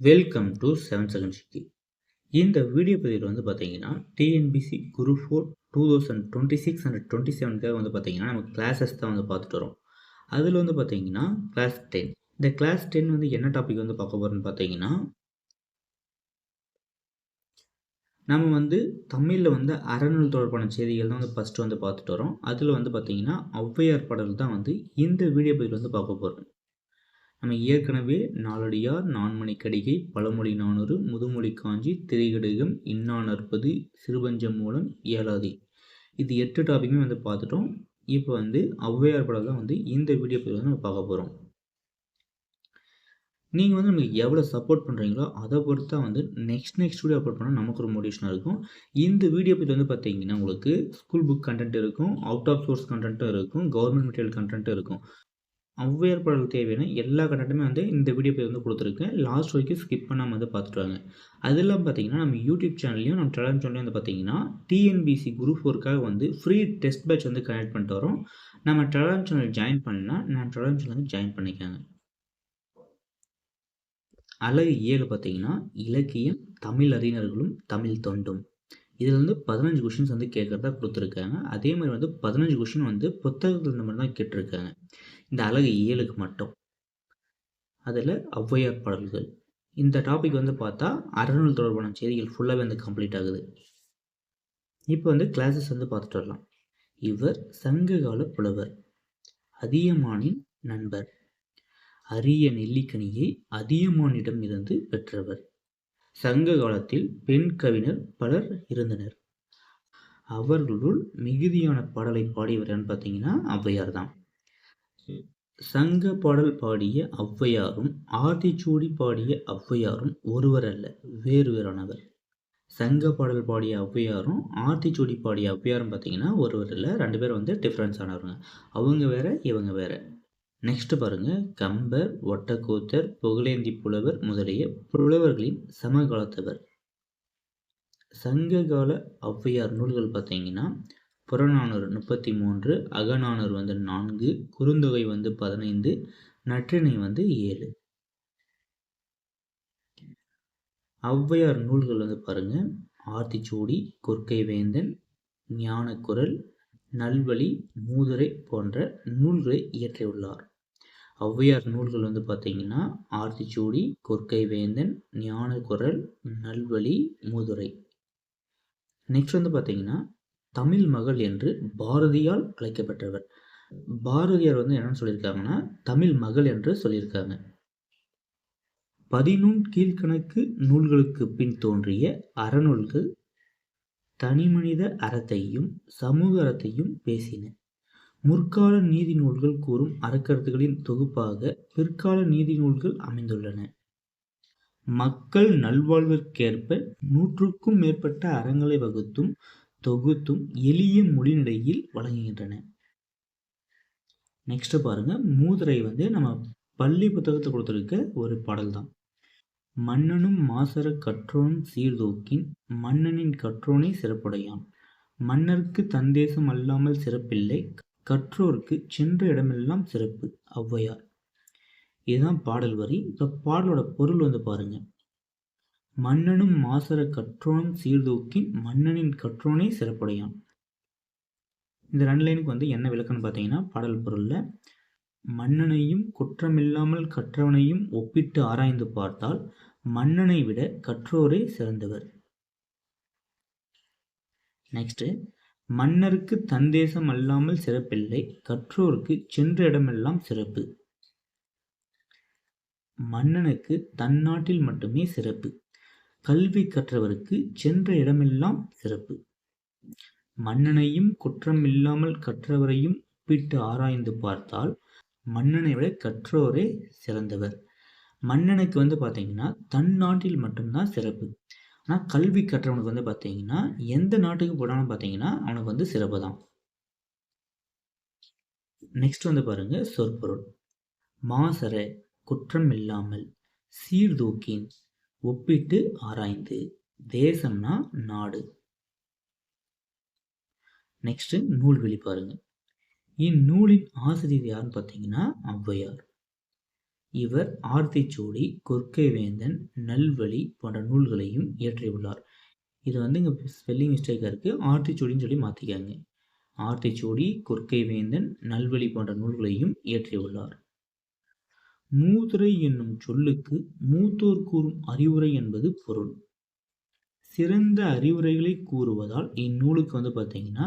Welcome to seven second city இந்த video பதிவில் வந்து பார்த்தீங்கன்னா TNPSC group four two thousand twenty six and twenty செவனுக்காக வந்து பார்த்தீங்கன்னா நம்ம கிளாஸஸ் தான் வந்து பார்த்துட்டு வரோம். அதில் வந்து பார்த்தீங்கன்னா கிளாஸ் டென் இந்த கிளாஸ் டென் வந்து என்ன டாபிக் வந்து பார்க்க போகிறோம்னு பார்த்தீங்கன்னா நம்ம வந்து தமிழில் வந்து அறநூல் தொடர்பான செய்திகள் தான் வந்து ஃபஸ்ட்டு வந்து பார்த்துட்டு வரோம். அதில் வந்து பார்த்தீங்கன்னா ஔவையார் பாடல் தான் வந்து இந்த வீடியோ பதிவில் வந்து பார்க்க போகிறோம் நம்ம ஏற்கனவே நாலடியார் நான்மணி கடிகை பழமொழி நானூறு முதுமொழி காஞ்சி திரைகடகம் இன்னா நற்பது சிறுபஞ்சம் மூலம் ஏழாதி. இது எட்டு டாப்பிக்குமே வந்து பார்த்துட்டோம். இப்போ வந்து ஔவையார் படம் தான் வந்து இந்த வீடியோ பதிவில் வந்து நம்ம பார்க்க போகிறோம் நீங்கள் வந்து நமக்கு எவ்வளோ சப்போர்ட் பண்ணுறீங்களோ அதை பொறுத்து தான் வந்து நெக்ஸ்ட் நெக்ஸ்ட் வீடியோ அப்லோட் பண்ணால் நமக்கு ஒரு மோட்டிவேஷனாக இருக்கும். இந்த வீடியோ பற்றி வந்து பார்த்தீங்கன்னா உங்களுக்கு ஸ்கூல் புக் கண்டென்ட் இருக்கும் அவுட் ஆஃப் சோர்ஸ் கண்டென்ட்டும் இருக்கும் கவர்மெண்ட் மெட்டீரியல் கண்டென்ட்டும் இருக்கும். ஔவையார் பாடல் தேவையான எல்லா கண்டென்ட்டுமே வந்து இந்த வீடியோ போய் வந்து கொடுத்துருக்கேன் லாஸ்ட் வரைக்கும் ஸ்கிப் பண்ணாமல் வந்து பார்த்துட்டு வாங்க. அதெல்லாம் பார்த்தீங்கன்னா நம்ம யூடியூப் சேனல்லையும் நம்ம டெலாம் சேனல்லையும் வந்து பார்த்தீங்கன்னா டிஎன்பிசி குரூப் ஒர்க்காக வந்து ஃப்ரீ டெஸ்ட் பேட்ச் வந்து கனெக்ட் பண்ணிட்டு வரோம். நம்ம டெலாம் சேனல் ஜாயின் பண்ணால் நான் டெலாம் சேனல் வந்து ஜாயின் பண்ணிக்காங்க. அழகு ஏழு பார்த்தீங்கன்னா இலக்கியம் தமிழ் அறிஞர்களும் தமிழ் தொண்டும். இதில் வந்து பதினஞ்சு கொஷின்ஸ் வந்து கேட்குறதா கொடுத்துருக்காங்க. அதே மாதிரி வந்து பதினஞ்சு கொஷின் வந்து புத்தகத்தில் இந்த மாதிரி தான் கேட்டிருக்காங்க. இந்த அழகு ஏழுக்கு மட்டும். அதில் ஔவையார் பாடல்கள். இந்த டாபிக் வந்து பார்த்தா அறநூல் தொடர்பான செய்திகள் ஃபுல்லாகவே வந்து கம்ப்ளீட் ஆகுது. இப்போ வந்து கிளாஸஸ் வந்து பார்த்துட்டு வரலாம். இவர் சங்ககால புலவர் அதியமானின் நண்பர் அரிய நெல்லிக்கனியை அதியமானிடம் இருந்து பெற்றவர். சங்க காலத்தில் பெண் கவிஞர் பலர் இருந்தனர். அவர்களுள் மிகுதியான பாடலை பாடியவர் பார்த்தீங்கன்னா ஔவையார் தான். சங்க பாடல் பாடிய ஔவையாரும் ஆத்திச்சூடி பாடிய ஔவையாரும் ஒருவர் அல்ல வேறு வேறானவர். சங்க பாடல் பாடிய ஔவையாரும் ஆத்திச்சூடி பாடிய ஔவையாரும் பார்த்தீங்கன்னா ஒருவர் இல்லை ரெண்டு பேர் வந்து டிஃப்ரென்ஸ் ஆனவருங்க. அவங்க வேற இவங்க வேற. நெக்ஸ்ட் பாருங்க. கம்பர் ஒட்டக்கூத்தர் புகழேந்தி புலவர் முதலிய புலவர்களின் சமகாலத்தவர். சங்ககால ஔவையார் நூல்கள் பார்த்தீங்கன்னா புறநானூறு முப்பத்தி மூன்று அகநானூறு வந்து நான்கு குறுந்தொகை வந்து பதினைந்து நற்றினை வந்து ஏழு. ஔவையார் நூல்கள் வந்து பாருங்கள் ஆர்த்திச்சூடி கொற்கை வேந்தன் ஞானக்குரல் நல்வழி மூதுரை போன்ற நூல்களை இயற்றியுள்ளார் ஔவையார் நூல்கள் வந்து பார்த்தீங்கன்னா ஆர்த்திச்சூடி கொற்கை வேந்தன் ஞானக்குரல் நல்வழி மூதுரை. நெக்ஸ்ட் வந்து பார்த்தீங்கன்னா தமிழ் மகள் என்று பாரதியால் அழைக்கப்பட்டவர். பாரதியார் வந்து என்னன்னு சொல்லியிருக்காங்கன்னா தமிழ் மகள் என்று சொல்லியிருக்காங்க. பதினூன் கீழ்கணக்கு நூல்களுக்கு பின் தோன்றிய அறநூல்கள் தனிமனித அறத்தையும் சமூக அறத்தையும் பேசின. முற்கால நீதி நூல்கள் கூறும் அறக்கருத்துகளின் தொகுப்பாக பிற்கால நீதி நூல்கள் அமைந்துள்ளன. மக்கள் நல்வாழ்விற்கேற்ப நூற்றுக்கும் மேற்பட்ட அறங்களை வகுத்தும் தொகுத்தும் எளிய மொழிநடையில் வழங்குகின்றன. நெக்ஸ்ட் பாருங்க. மூதுரை வந்து நம்ம பள்ளி புத்தகத்தை கொடுத்துருக்க ஒரு பாடல் தான். மன்னனும் மாசர கற்றோன் சீர்தூக்கின் மன்னனின் கற்றோனை சிறப்புடையான். மன்னருக்கு தந்தேசம் அல்லாமல் சிறப்பில்லை கற்றோருக்கு சென்ற இடமெல்லாம் சிறப்பு ஔவையார். இதுதான் பாடல் வரி. இந்த பாடலோட பொருள் வந்து பாருங்கள் மன்னனும் மாசர கற்றோனும் சீர்தூக்கின் மன்னனின் கற்றோனே சிறப்புடையான். இந்த ரெண்டு லைனுக்கு வந்து என்ன விளக்கம்னு பார்த்தீங்கன்னா பாடல் பொருளில் மன்னனையும் குற்றமில்லாமல் கற்றவனையும் ஒப்பிட்டு ஆராய்ந்து பார்த்தால் மன்னனை விட கற்றோரே சிறந்தவர். நெக்ஸ்ட்டு மன்னருக்கு தந்தேசம் அல்லாமல் சிறப்பில்லை கற்றோருக்கு சென்ற இடமெல்லாம் சிறப்பு. மன்னனுக்கு தன் நாட்டில் மட்டுமே சிறப்பு. கல்வி கற்றவருக்கு சென்ற இடமெல்லாம் சிறப்பு. மன்னனையும் குற்றம் இல்லாமல் கற்றவரையும் ஒப்பிட்டு ஆராய்ந்து பார்த்தால் மன்னனை விட கற்றோரே சிறந்தவர். மன்னனுக்கு வந்து பார்த்தீங்கன்னா தன் நாட்டில் மட்டும்தான் சிறப்பு. ஆனால் கல்வி கற்றவனுக்கு வந்து பார்த்தீங்கன்னா எந்த நாட்டுக்கு போனாலும் பார்த்தீங்கன்னா அவனுக்கு வந்து சிறப்பு தான். நெக்ஸ்ட் வந்து பாருங்க சொற்பொருள். மாசர குற்றம் இல்லாமல் சீர்தூக்கின் ஒப்பிட்டு ஆராய்ந்து தேசம்னா நாடு. நெக்ஸ்ட் நூல்வெளி பாருங்க. இந்நூலின் ஆசிரியர் யாருன்னு பார்த்தீங்கன்னா ஔவையார். இவர் ஆர்த்திச்சூடி கொற்கை வேந்தன் நல்வழி போன்ற நூல்களையும் இயற்றியுள்ளார். இது வந்து இங்கே ஸ்பெல்லிங் மிஸ்டேக்காக இருக்குது ஆர்த்திச்சூடின்னு சொல்லி மாற்றிக்காங்க ஆர்த்திச்சூடி கொற்கை வேந்தன் நல்வழி போன்ற நூல்களையும் இயற்றியுள்ளார். மூதுரை என்னும் சொல்லுக்கு மூத்தோர் கூறும் அறிவுரை என்பது பொருள். சிறந்த அறிவுரைகளை கூறுவதால் இந்நூலுக்கு வந்து பார்த்தீங்கன்னா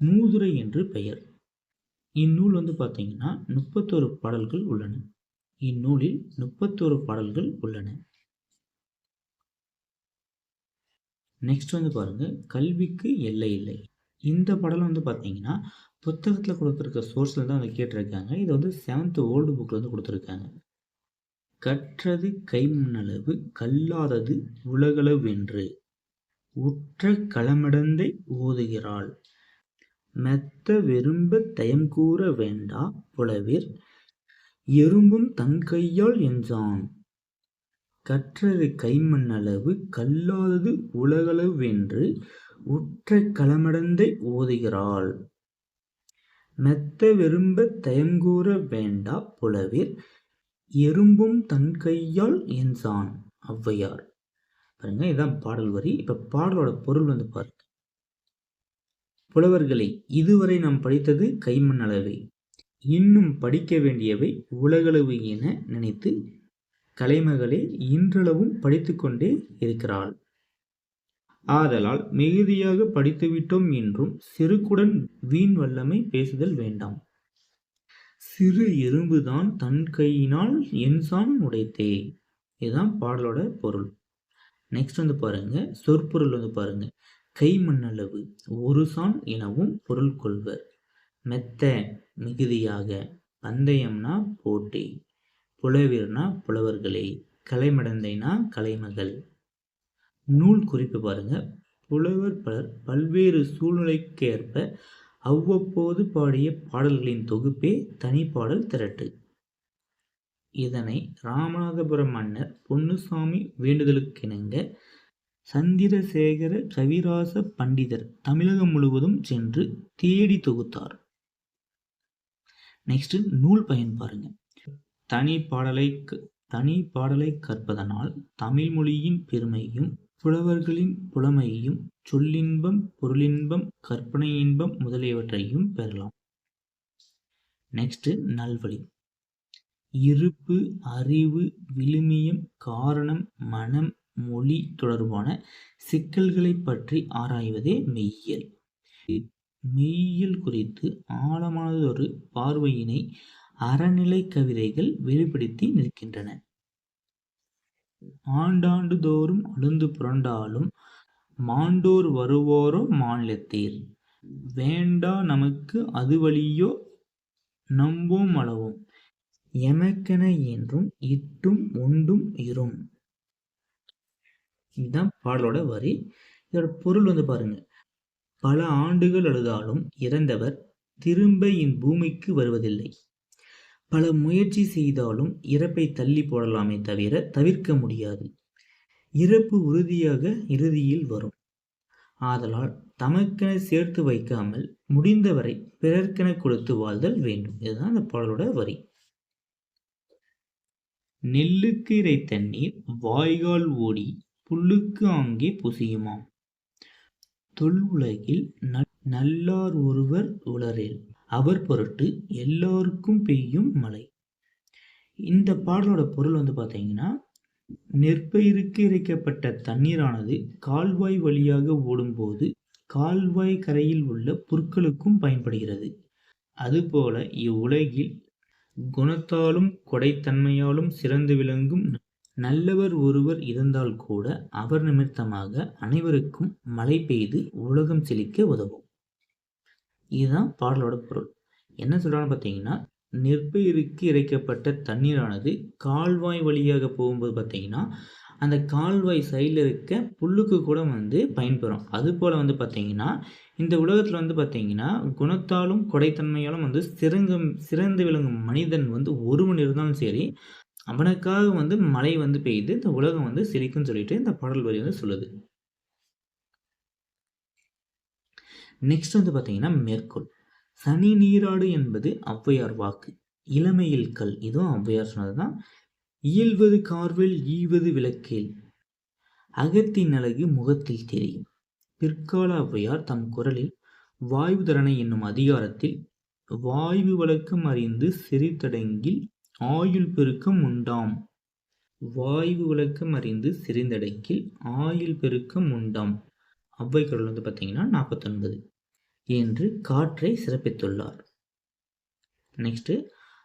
மூதுரை என்று பெயர். இந்நூல் வந்து பார்த்தீங்கன்னா முப்பத்தோரு பாடல்கள் உள்ளன. இந்நூலில் முப்பத்தோரு பாடல்கள் உள்ளன. நெக்ஸ்ட் வந்து பாருங்க கல்விக்கு எல்லை இல்லை. இந்த பாடல் வந்து பார்த்தீங்கன்னா புத்தகத்தில் கொடுத்துருக்க சோர்ஸில் தான் அதை கேட்டிருக்காங்க. இது வந்து செவன்த் ஓல்டு புக்கில் வந்து கொடுத்துருக்காங்க. கற்றது கைமுன்னளவு கல்லாதது உலகளவென்று. உற்ற களமடந்தை ஓதுகிறாள். மெத்த வெறும்ப தயம்கூற வேண்டா புலவிர். எறும்பும் தன் கையால் என்றான் கற்றது கைமண்ணளவு கல்லாதது உலகளவென்று. உற்ற களமடந்தை ஓதுகிறாள். மெத்த வெரும்பத் தயங்கூற வேண்டா புலவிர் எறும்பும் தன் கையால் என்சான் ஔவையார். பாருங்க இதுதான் பாடல் வரி. இப்போ பாடலோட பொருள் வந்து பாருங்க. புலவர்களை இதுவரை நாம் படித்தது கைமண் அளவை இன்னும் படிக்க வேண்டியவை உலகளவு என நினைத்து கலைமகளே இன்றளவும் படித்து கொண்டே இருக்கிறாள். ஆதலால் மிகுதியாக படித்துவிட்டோம் என்றும் சிறுக்குடன் வீண் வல்லமை பேசுதல் வேண்டாம். சிறு எறும்புதான் தன் கையினால் என்சான் உடைத்தே. இதுதான் பாடலோட பொருள். நெக்ஸ்ட் வந்து பாருங்க. சொற்பொருள் வந்து பாருங்க. கை மண்ணளவு ஒரு சான் எனவும் பொருள் கொள்வர். மெத்த மிகுதியாக. பந்தயம்னா போட்டி. புலவிர்னா புலவர்களே. கலைமடந்தைனா கலைமகள். நூல் குறிப்பு பாருங்க. புலவர் பலர் பல்வேறு சூழ்நிலைக்கேற்ப அவ்வப்போது பாடிய பாடல்களின் தொகுப்பே தனிப்பாடல் திரட்டு. இதனை ராமநாதபுரம் மன்னர் பொன்னுசாமி வேண்டுதலுக்கிணங்க சந்திரசேகர கவிராச பண்டிதர் தமிழகம் முழுவதும் சென்று தேடி தொகுத்தார். நெக்ஸ்ட் நூல் பயன் பாருங்க. தனி பாடலை தனி பாடலை கற்பதனால் தமிழ் மொழியின் பெருமையும் புலவர்களின் புலமையையும் சொல்லின்பம் பொருளின்பம் கற்பனை இன்பம் முதலியவற்றையும் பெறலாம். நெக்ஸ்ட்டு நல்வழி. இருப்பு அறிவு விழுமியம் காரணம் மனம் மொழி தொடர்பான சிக்கல்களை பற்றி ஆராய்வதே மெய்யியல். மெய்யியல் குறித்து ஆழமானதொரு பார்வையினை அறநிலை கவிதைகள் வெளிப்படுத்தி நிற்கின்றன. ஆண்டாண்டு தோறும் அழுந்து புரண்டாலும் மாண்டோர் வருவோரோ மாநிலத்தீர் வேண்டா நமக்கு அது வழியோ நம்போம் அளவும் எமக்கென என்றும் இட்டும் உண்டும் இரும். இதுதான் பாடலோட வரி. இதோட பொருள் வந்து பாருங்க. பல ஆண்டுகள் அழுதாலும் இறந்தவர் திரும்ப என் பூமிக்கு வருவதில்லை. பல முயற்சி செய்தாலும் இறப்பை தள்ளி போடலாமே தவிர தவிர்க்க முடியாது. இறப்பு உறுதியாக இறுதியில் வரும். ஆதலால் தமக்கென சேர்த்து வைக்காமல் முடிந்தவரை பிறர்க்கென கொடுத்து வாழ்தல் வேண்டும். இதுதான் அந்த பாடலோட வரி. நெல்லுக்கு இறை தண்ணீர் வாய்கால் ஓடி புல்லுக்கு அங்கே புசியுமாம். தொல் உலகில் நல்லார் ஒருவர் உளரேல். அவர் பொருட்டு எல்லோருக்கும் பெய்யும் மழை. இந்த பாடலோட பொருள் வந்து பார்த்தீங்கன்னா நெற்பயிருக்கு இறைக்கப்பட்ட தண்ணீரானது கால்வாய் வழியாக ஓடும்போது கால்வாய் கரையில் உள்ள புற்களுக்கும் பயன்படுகிறது. அதுபோல இவ்வுலகில் குணத்தாலும் கொடைத்தன்மையாலும் சிறந்து விளங்கும் நல்லவர் ஒருவர் இருந்தால் கூட அவர் நிமித்தமாக அனைவருக்கும் மழை பெய்து உலகம் செழிக்க உதவும். இதுதான் பாடலோட பொருள். என்ன சொல்கிறான்னு பார்த்தீங்கன்னா நெற்பயிருக்கு இறைக்கப்பட்ட தண்ணீரானது கால்வாய் வழியாக போகும்போது பார்த்தீங்கன்னா அந்த கால்வாய் சைடில் இருக்க புல்லுக்கு கூட வந்து பயன்பெறும். அதுபோல் வந்து பார்த்திங்கன்னா இந்த உலகத்தில் வந்து பார்த்திங்கன்னா குணத்தாலும் கொடைத்தன்மையாலும் வந்து சிறங்க சிறந்து விளங்கும் மனிதன் வந்து ஒருவன் இருந்தாலும் சரி அவனுக்காக வந்து மழை வந்து பெய்து இந்த உலகம் வந்து சிரிக்கும் சொல்லிட்டு இந்த பாடல் வரி வந்து சொல்லுது. நெக்ஸ்ட் வந்து பார்த்தீங்கன்னா மேற்கோள். சனி நீராடு என்பது ஔவையார் வாக்கு. இளமையில் கல் இதுவும் ஔவையார் சொன்னது தான் இயல்வது கார்வில் ஈவது விளக்கேல். அகத்தின் அழகு முகத்தில் தெரியும். பிற்கால ஔவையார் தம் குரலில் வாய்வுதரணை என்னும் அதிகாரத்தில் வாய்வு வழக்கம் அறிந்து செறித்தடங்கில் ஆயுள் பெருக்கம் உண்டாம். வாய்வு விளக்கம் அறிந்து சிறிந்தடக்கில் ஆயுள் பெருக்கம் உண்டாம். ஔவை குரல் வந்து பார்த்தீங்கன்னா நாற்பத்தொன்பது என்று காற்றை சிறப்பித்துள்ளார். நெக்ஸ்ட்டு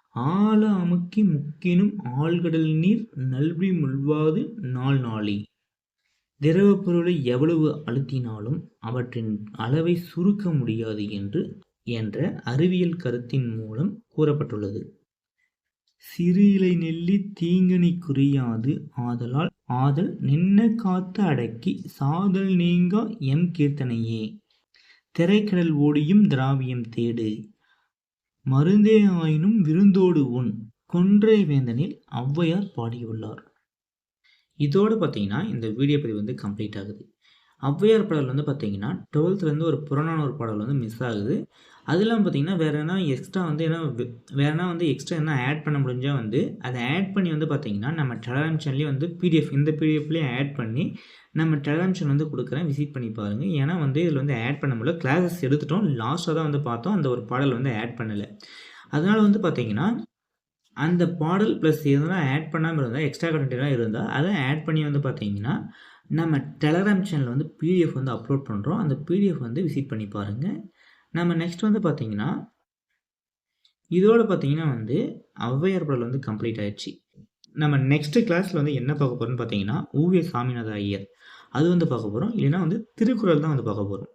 ஆழ அமுக்கி முக்கினும் ஆழ்கடல் நீர் நல்வி முள்வாது நாள் நாளி. திரவப் பொருளை எவ்வளவு அழுத்தினாலும் அவற்றின் அளவை சுருக்க முடியாது என்று என்ற அறிவியல் கருத்தின் மூலம் கூறப்பட்டுள்ளது. சிறு இலை நெல்லி தீங்கனி குறியாது ஆதலால் ஆதல் நின்ன காத்து அடக்கி சாதல் நீங்கா எம் கீர்த்தனையே. திரைக்கடல் ஓடியும் திராவியம் தேடு. மருந்தே ஆயினும் விருந்தோடு உன். கொன்றை வேந்தனில் ஔவையார் பாடியுள்ளார். இதோடு பார்த்தீங்கன்னா இந்த வீடியோ பதிவு வந்து கம்ப்ளீட் ஆகுது. ஔவையார் பாடல் வந்து பார்த்தீங்கன்னா டுவெல்த்துலேருந்து ஒரு புறநானூறு பாடல் வந்து மிஸ் ஆகுது. அது இல்லாமல் பார்த்தீங்கன்னா வேறு என்ன எக்ஸ்ட்ரா வந்து என்ன வேறு என்ன வந்து எக்ஸ்ட்ரா என்ன ஆட் பண்ண முடிஞ்சால் வந்து அதை ஆட் பண்ணி வந்து பார்த்தீங்கன்னா நம்ம டெலகிராம் சேனல்லேயே வந்து பிடிஎஃப் இந்த பிடிஎஃப்லேயே ஆட் பண்ணி நம்ம டெலகிராம் சேனல் வந்து கொடுக்குறேன். விசிட் பண்ணி பாருங்கள் ஏன்னா வந்து இதில் வந்து ஆட் பண்ண முடியல. கிளாஸஸ் எடுத்துட்டோம். லாஸ்ட்டாக தான் வந்து பார்த்தோம். அந்த ஒரு பாடல் வந்து ஆட் பண்ணலை. அதனால் வந்து பார்த்தீங்கன்னா அந்த பாடல் ப்ளஸ் எதனா ஆட் பண்ணாமல் இருந்தால் எக்ஸ்ட்ரா கண்டென்ட்லாம் இருந்தால் அதை ஆட் பண்ணி வந்து பார்த்தீங்கன்னா நம்ம டெலகிராம் சேனலில் வந்து பிடிஎஃப் வந்து அப்லோட் பண்ணுறோம் அந்த பிடிஎஃப் வந்து விசிட் பண்ணி பாருங்கள் நம்ம நெக்ஸ்ட் வந்து பார்த்தீங்கன்னா இதோட பார்த்தீங்கன்னா வந்து ஔவையார் பாடல் வந்து கம்ப்ளீட் ஆயிடுச்சு. நம்ம நெக்ஸ்ட் கிளாஸில் வந்து என்ன பார்க்க போகிறோம்னு பார்த்தீங்கன்னா ஊவிய சாமிநாத ஐயர். அது வந்து பார்க்க போகிறோம் இல்லைன்னா வந்து திருக்குறள் தான் வந்து பார்க்க போகிறோம்